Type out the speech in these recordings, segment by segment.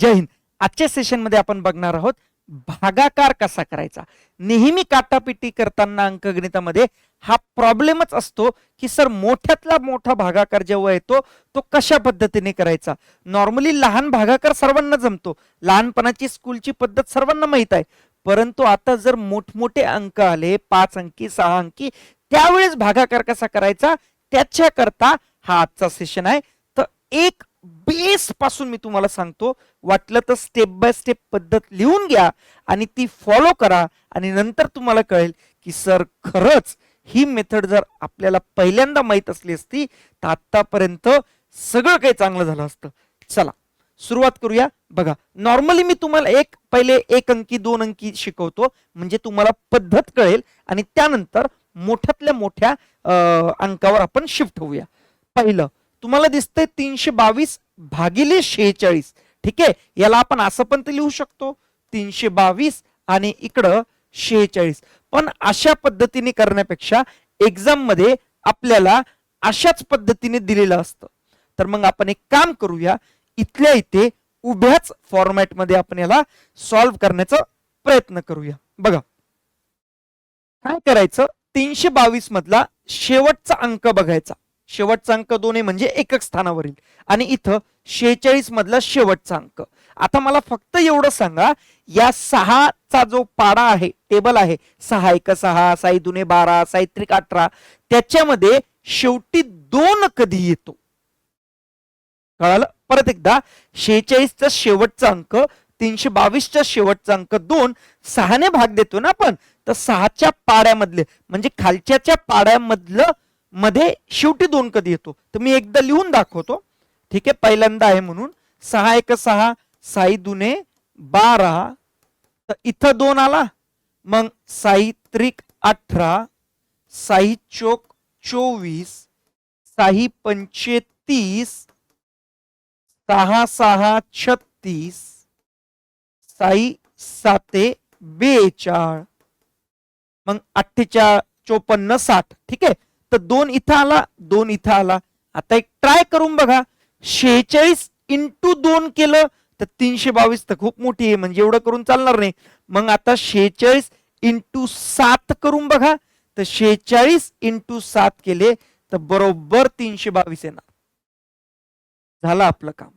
जय हिंद. आजच्या सेशनमध्ये आपण बघणार आहोत भागाकार कसा करायचा? नेहमी काटापिटी करताना अंकगणितामध्ये हा प्रॉब्लेमच असतो की सर मोठ्यातला मोठा भागाकार जेव्हा येतो तो कशा पद्धतीने करायचा? नॉर्मली लहान भागाकार सर्वांना जमतो. लहानपणाची स्कूलची पद्धत सर्वांना माहीत आहे. परंतु आता जर मोठमोठे अंक आले पाच अंकी सहा अंकी त्यावेळेस भागाकार कसा करायचा? त्याच्याकरता हा आजचा सेशन आहे. तर एक बेस पासून मी तुम्हाला सांगतो वाटलं तर स्टेप बाय स्टेप पद्धत लिहून घ्या आणि ती फॉलो करा आणि नंतर तुम्हाला कळेल की सर खरंच ही मेथड जर आपल्याला पहिल्यांदा माहीत असली असती तर आतापर्यंत सगळं काही चांगलं झालं असतं. चला सुरुवात करूया. बघा नॉर्मली मी तुम्हाला एक पहिले एक अंकी दोन अंकी शिकवतो म्हणजे तुम्हाला पद्धत कळेल आणि त्यानंतर मोठ्यातल्या मोठ्या अंकावर आपण शिफ्ट होऊया. पहिलं तुम्हाला दिसतंय तीनशे बावीस भागिले शेहेचाळीस. ठीक आहे? याला आपण असं पण तर लिहू शकतो तीनशे बावीस आणि इकडं शेहेचाळीस. पण अशा पद्धतीने करण्यापेक्षा एक्झाममध्ये आपल्याला अशाच पद्धतीने दिलेलं असतं. तर मग आपण एक काम करूया इथल्या इथे उभ्याच फॉर्मॅटमध्ये आपण याला सॉल्व्ह करण्याचा प्रयत्न करूया. बघा. काय करायचं? तीनशे बावीस मधला शेवटचा अंक बघायचा. शेवटचा अंक दोन आहे म्हणजे एकच स्थानावरील. आणि इथं शेहेचाळीस मधला शेवटचा अंक. आता मला फक्त एवढं सांगा या सहाचा जो पाडा आहे टेबल आहे सहा एक सहा साई दुने बारा साईत्रिक अठरा त्याच्यामध्ये शेवटी दोन कधी येतो. कळालं? परत एकदा शेहेचाळीसचा शेवटचा अंक तीनशे बावीसचा शेवटचा अंक दोन सहाने भाग देतो ना आपण तर सहाच्या पाड्यामधले म्हणजे खालच्याच्या पाड्यामधलं मध्ये शेवटी दोन कधी येतो? तर मी एकदा लिहून दाखवतो. ठीक आहे? पहिल्यांदा आहे म्हणून. सहा एक सहा साई दुने बारा. तर इथं दोन आला. मग साई त्रिक अठरा साई चोक चोवीस साई पंचे तीस सहा सहा छत्तीस साई साते बेचाळ. मग अठ्ठेचाळ चोपन्न साठ. ठीक आहे? तर दोन इथं आला दोन इथं आला. आता एक ट्राय करून बघा. शेहेचाळीस इंटू दोन केलं तर तीनशे बावीस तर खूप मोठी आहे म्हणजे एवढं करून चालणार नाही. मग आता शेहेचाळीस इंटू सात करून बघा. तर शेहेचाळीस इंटू सात केले तर बरोबर तीनशे बावीस येणार. झालं आपलं काम.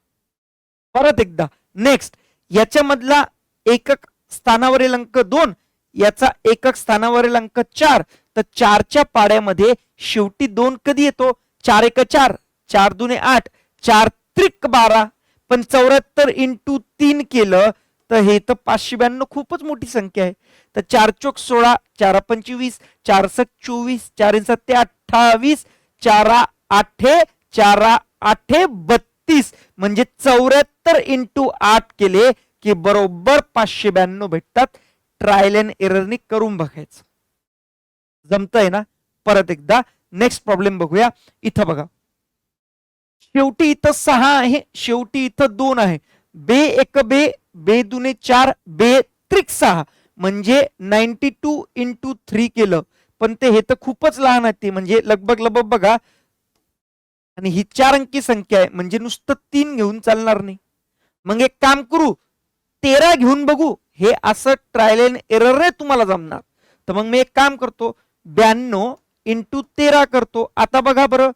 परत एकदा. नेक्स्ट याच्यामधला एकक स्थानावरील अंक दोन याचा एकक स्थानावरील अंक चार तर चारच्या पाड्यामध्ये शेवटी दोन कधी येतो? चार एक चार चार दुने आठ चार त्रिक बारा. पण चौऱ्याहत्तर इंटू तीन केलं तर हे तर पाचशे ब्याण्णव खूपच मोठी संख्या आहे. तर चार चोक सोळा चार पंचवीस चार सक चोवीस चार सत्ते अठ्ठावीस चारा आठे चारा आठे बत्तीस. म्हणजे चौऱ्याहत्तर इंटू आठ केले की बरोबर पाचशे ब्याण्णव भेटतात. ट्रायल अँड एररनी करून बघायचं. जमतंय ना? परत एकदा नेक्स्ट प्रॉब्लेम बघूया. इथं बघा. शेवटी इथं सहा आहे शेवटी इथं दोन आहे. बे एक बे बे दुने चार बे त्रिक सहा. म्हणजे नाईन्टी टू इंटू थ्री केलं. पण ते हे तर खूपच लहान आहे ते. म्हणजे लगभग लगभग बघा. आणि ही चार अंकी संख्या आहे. म्हणजे नुसतं तीन घेऊन चालणार नाही. मग एक काम करू. तेरा घेऊन बघू. हे असं ट्रायल अँड एरर रे तुम्हाला जमणार. तर मग मी एक काम करतो. ब्याण्णव इंटू तेरा करतो. आता बघा बरं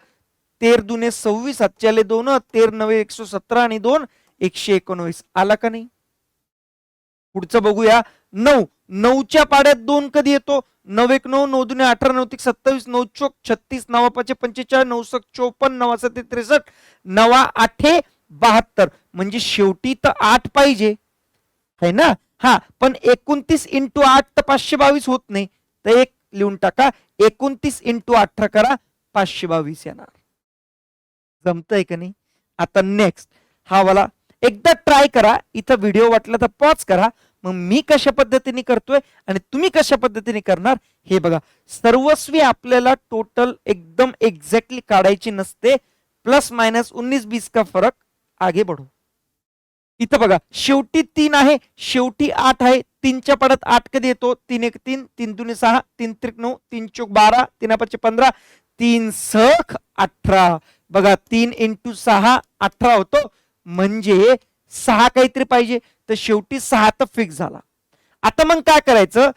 तेर दुने सव्वीस हातच्याले दोन तेर नवे एकशे सतरा आणि दोन एकशे एकोणवीस. आला का नाही? पुढचं बघूया. नऊ. नऊच्या पाड्यात दोन कधी येतो? नऊ एक नऊ नऊ दुने अठरा नऊ तिक सत्तावीस नऊ चोक छत्तीस नवा पाचे पंचेचाळीस नऊ सक चोपन्न नवा सत्ते त्रेसष्ट नवा आठे बहात्तर. म्हणजे शेवटी तर आठ पाहिजे. है ना? हा पण एकोणतीस इंटू आठ तर पाचशे बावीस होत नाही. तर एक लिहून टाका. एकोणतीस इंटू अठरा करा पाचशे बावीस येणार. जमतंय का नाही? आता नेक्स्ट हा वाला एकदा ट्राय करा. इथं व्हिडिओ वाटला तर पॉज करा. मग मी कशा पद्धतीने करतोय आणि तुम्ही कशा पद्धतीने करणार हे बघा. सर्वस्वी आपल्याला टोटल एकदम एक्झॅक्टली काढायची नसते. प्लस मायनस उन्नीस बीस का फरक? आगे बढो. इथं बघा शेवटी तीन आहे शेवटी आठ आहे. तीनच्या पडत आठ कधी येतो? तीन एक तीन तीन दुने सहा तीन त्रिक नऊ तीन चोक बारा तीन पाचशे पंधरा तीन सख अठरा. बघा तीन इंटू सहा अठरा होतो. म्हणजे सहा काहीतरी पाहिजे. तर शेवटी सहा तर फिक्स झाला. आता मग काय करायचं?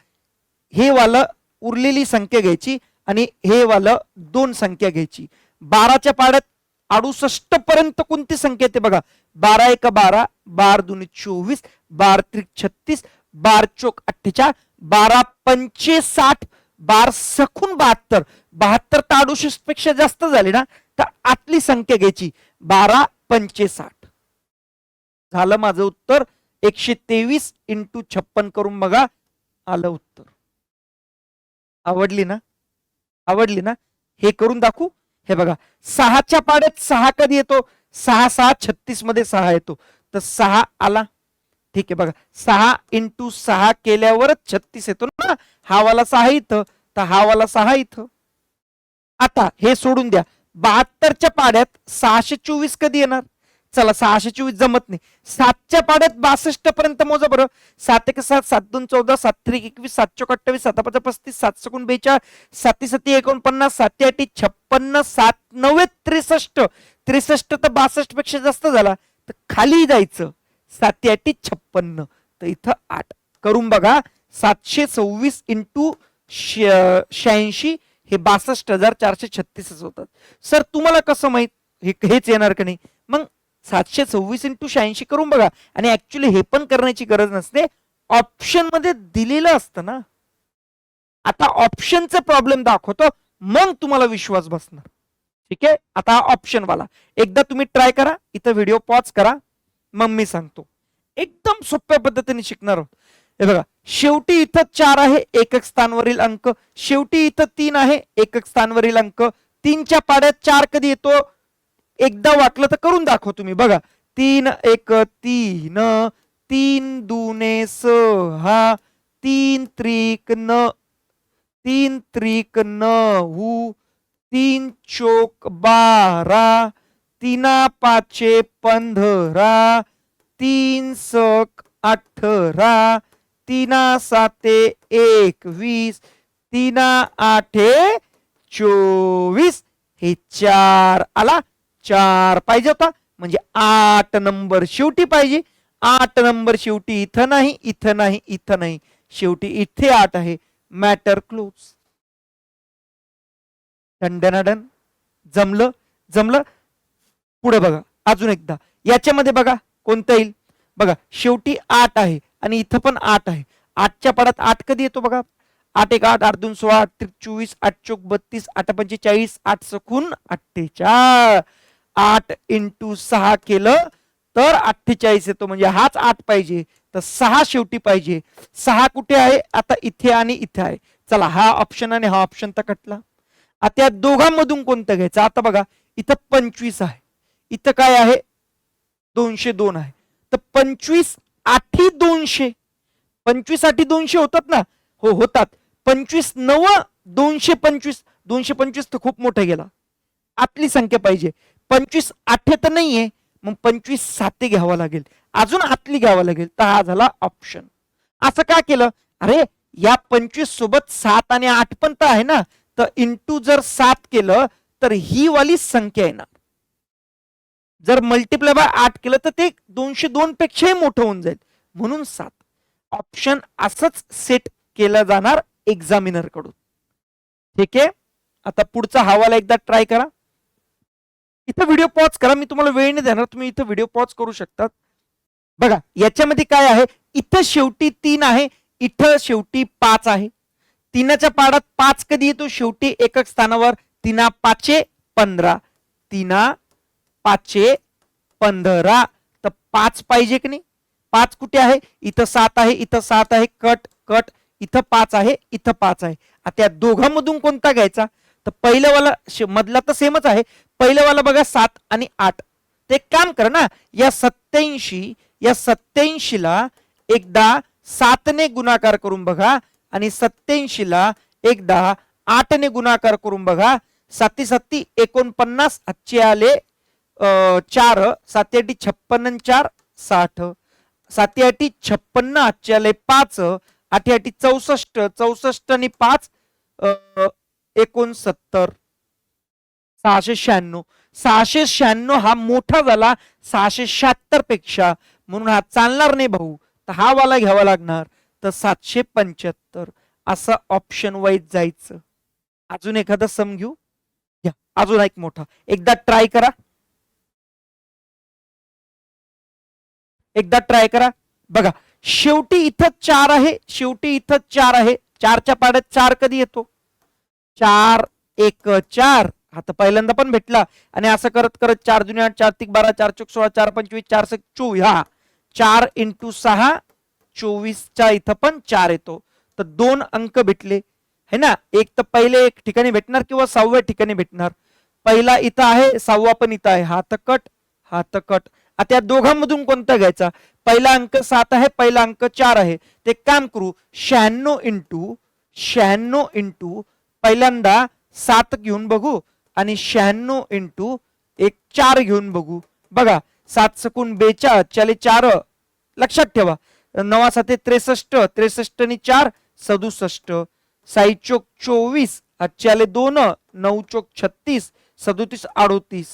हे वालं उरलेली संख्या घ्यायची आणि हे वालं दोन संख्या घ्यायची. बाराच्या पाड्यात अडुसष्ट पर्यंत कोणती संख्या येते बघा? बारा एक बारा बार दोन चोवीस बार त्रिक छत्तीस बार चोक अठ्ठेचाळ बारा पंचे साठ बार सखून बहात्तर. बहात्तर तर अडुसष्टपेक्षा जास्त झाली ना तर आतली संख्या घ्यायची. बारा पंचे साठ झालं माझं उत्तर. एकशे तेवीस इंटू छप्पन करून बघा आलं उत्तर. आवडली ना? आवडली ना? हे करून दाखवू. हे बघा सहाच्या पाड्यात सहा कधी येतो? सहा सहा छत्तीसमध्ये सहा येतो. तर सहा आला. ठीक आहे बघा. सहा इंटू सहा केल्यावरच छत्तीस येतो ना. हा वाला सहा इथं तर हा वाला सहा इथं. आता हे सोडून द्या. बहात्तरच्या पाड्यात सहाशे चोवीस कधी येणार? चला सहाशे चोवीस जमत नाही. सातच्या पाड्यात बासष्ट पर्यंत मोजा बरं. सात एक सात सात दोन चौदा सात त्रिक एकवीस सातशे अठ्ठावीस सात पाच पस्तीस सात सकून बेचाळीस साती सती एकोणपन्नास साती आठी छप्पन्न सात नव्वे त्रेसष्ट. त्रेसष्ट तर बासष्टपेक्षा जास्त झाला. तर खाली जायचं. साती आठी छप्पन्न. तर इथं आठ. करून बघा सातशे सव्वीस इंटू शहाऐंशी हे बासष्ट हजार चारशे छत्तीसच होतात. सर तुम्हाला कसं माहीत? हे हेच येणार का नाही? मग सातशे सव्वीस इंटू शहाऐंशी करून बघा. आणि ऍक्च्युली हे पण करण्याची गरज नसते. ऑप्शनमध्ये दिलेलं असतं ना. आता ऑप्शनचा प्रॉब्लेम दाखवतो. मग तुम्हाला विश्वास बसणार. ठीक आहे? आता ऑप्शन वाला. एकदा तुम्ही ट्राय करा. इथं व्हिडिओ पॉज करा. मग मी सांगतो. एकदम सोप्या पद्धतीने शिकणार आहोत. हे बघा शेवटी इथं चार आहे एकक स्थानवरील अंक. शेवटी इथं तीन आहे एकक स्थानवरील अंक. तीनच्या पाड्यात चार कधी येतो? एकदा वाटलं तर करून दाखव तुम्ही. बघा तीन एक तीन तीन दुने सहा तीन त्रिक न तीन त्रिक नऊ तीन चोक बारा तीना पाचे पंधरा तीन सक अठरा तीना साते एकवीस तीना आठे चोवीस. हे चार आला चार पाहिजे होता. म्हणजे आठ नंबर शेवटी पाहिजे. आठ नंबर शेवटी इथं नाही इथं नाही इथं नाही. शेवटी इथे आठ आहे. मॅटर क्लोज डन जमलं जमलं. पुढे बघा. अजून एकदा. याच्यामध्ये बघा कोणता येईल? बघा शेवटी आठ आहे आणि इथं पण आठ आहे. आठच्या पाडात आठ कधी येतो बघा? आठ एक आठ आठ दोन सोळा आठ त्रिक चोवीस आठ चोक बत्तीस आठ पंचेचाळीस आठ सखून अठ्ठेचाळ. आठ इंटू सहा केलं तर अठ्ठेचाळीस येतो. म्हणजे हाच आठ पाहिजे. तर सहा शेवटी पाहिजे. सहा कुठे आहे? आता इथे आणि इथे आहे. चला हा ऑप्शन आणि हा ऑप्शन तर कटला. आता या दोघांमधून कोणतं घ्यायचं? आता बघा इथं पंचवीस आहे. इथं काय आहे? दोनशे दोन आहे. तर पंचवीस आठी दोनशे. पंचवीस आठी दोनशे होतात ना? हो होतात. पंचवीस नव दोनशे पंचवीस. दोनशे पंचवीस तर खूप मोठा गेला. आतली संख्या पाहिजे. पंचवीस आठे तर नाहीये मग पंचवीस साते घ्यावं लागेल. अजून आतली घ्यावं लागेल. तर हा झाला ऑप्शन असं का केलं? अरे या पंचवीस सोबत सात आणि आठ पण तर आहे ना? तर इंटू जर सात केलं तर ही वाली संख्या येणार. जर मल्टिप्लाय बाय आठ केलं तर ते दोनशे दोन पेक्षाही मोठं होऊन जाईल. म्हणून सात. ऑप्शन असंच सेट केलं जाणार एक्झामिनरकडून. ठीक आहे? आता पुढचा हवाला एकदा ट्राय करा. इथं व्हिडिओ पॉज करा. मी तुम्हाला वेळ नाही देणार. तुम्ही इथं व्हिडिओ पॉज करू शकतात. बघा याच्यामध्ये काय आहे? इथं शेवटी तीन आहे. इथं शेवटी पाच आहे. तीनाच्या पाडात पाच कधी येतो? शेवटी एकक स्थानावर. तिना पाचे पंधरा. तिना पाचशे पंधरा. तर पाच पाहिजे की नाही? पाच कुठे आहे? इथं सात आहे इथं सात आहे कट कट. इथं पाच आहे इथं पाच आहे. आता या दोघांमधून कोणता घ्यायचा? तर पहिलंवाला मधला तर सेमच आहे. पहिलंवाला बघा सात आणि आठ. ते एक काम कर ना या सत्याऐंशी या सत्याऐंशीला एकदा सातने गुणाकार करून बघा आणि सत्याऐंशीला एकदा आठने गुणाकार करून बघा. साती सत्ती एकोणपन्नास आजचे आले चार साती आठी छप्पन्न चार साठ. साती छप्पन्न आठच्याले पाच. आठी चौसष्ट चौसष्ट आणि पाच अं, एकोणसत्तर. सहाशे शहाण्णव. सहाशे शहाण्णव हा मोठा झाला सहाशे शहात्तरपेक्षा. म्हणून हा चालणार नाही भाऊ. तर हा वाला घ्यावा लागणार. तर सातशे पंच्याहत्तर. असं ऑप्शन वाईज जायचं. अजून एखादा सम घेऊ? घ्या. अजून एक मोठा. एकदा ट्राय करा. एकदा ट्राय करा. बघा शेवटी इथं चार आहे शेवटी इथं चार आहे. चारच्या पाड्यात चार कधी येतो? चार एक चार. हा तर पहिल्यांदा पण भेटला. आणि असं करत करत चार जुन्या आठ चार तिक बारा चार चौक सोळा चार पंचवीस चार सक चोवीस. हा. चार इंटू सहा चोवीसच्या इथं पण चार येतो. तर दोन अंक भेटले. है ना? एक तर पहिले एक ठिकाणी भेटणार किंवा सहाव्या ठिकाणी भेटणार? पहिला इथं आहे सहावा पण इथं आहे. हा तर कट हा तर कट. आता या दोघांमधून कोणता घ्यायचा? पहिला अंक सात आहे पहिला अंक चार आहे. ते काम करू शहाण्णव इंटू शहाण्णव इंटू पहिल्यांदा सात घेऊन बघू आणि शहाण्णव इंटू एक चार घेऊन बघू. बघा सात सकून बेचाळ चाले चार लक्षात ठेवा. नवा साते त्रेसष्ट त्रेसष्ट आणि चार सदुसष्ट. साई चोक चोवीस चाले दोन नऊ चोक छत्तीस सदोतीस अडोतीस.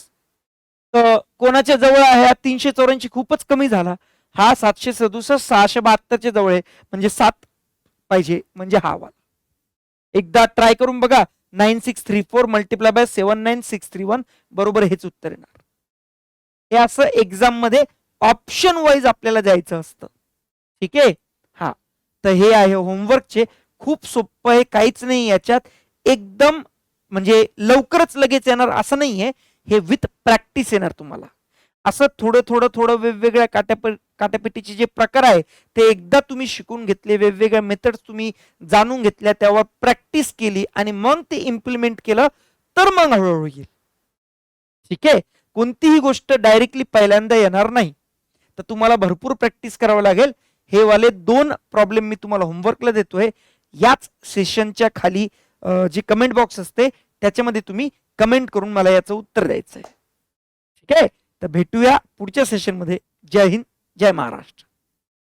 कोणाच्या जवळ आहे? हा तीनशे चौऱ्याऐंशी खूपच कमी झाला. हा सातशे सदुसष्ट सहाशे बहात्तरच्या जवळ आहे. म्हणजे सात पाहिजे म्हणजे हा वाला. एकदा ट्राय करून बघा. Nine six three four multiply by seven nine six three one बरोबर हेच उत्तर येणार. हे असं एक्झाममध्ये ऑप्शन वाईज आपल्याला द्यायचं असतं. ठीक आहे? हा. तर हे आहे होमवर्कचे खूप सोपं आहे काहीच नाही याच्यात. एकदम म्हणजे लवकरच लगेच येणार असं नाहीये. हे विथ प्रॅक्टिस येणार तुम्हाला. असं थोडं थोडं थोडं वेगवेगळ्या काट्याप काट्यापेटीचे जे प्रकार आहे ते एकदा तुम्ही शिकून घेतले वेगवेगळ्या मेथड्स तुम्ही जाणून घेतल्या त्यावर प्रॅक्टिस केली आणि मग ते इम्प्लिमेंट केलं तर मग हळूहळू येईल. ठीक आहे? कोणतीही गोष्ट डायरेक्टली पहिल्यांदा येणार नाही. तर तुम्हाला भरपूर प्रॅक्टिस करावं लागेल. हे वाले दोन प्रॉब्लेम मी तुम्हाला होमवर्कला देतोय. याच सेशनच्या खाली जे जी कमेंट बॉक्स असते त्याच्यामध्ये तुम्ही कमेंट करून मला याचं उत्तर द्यायचं आहे ठीक आहे? तर भेटूया पुढच्या सेशनमध्ये जय हिंद जय महाराष्ट्र.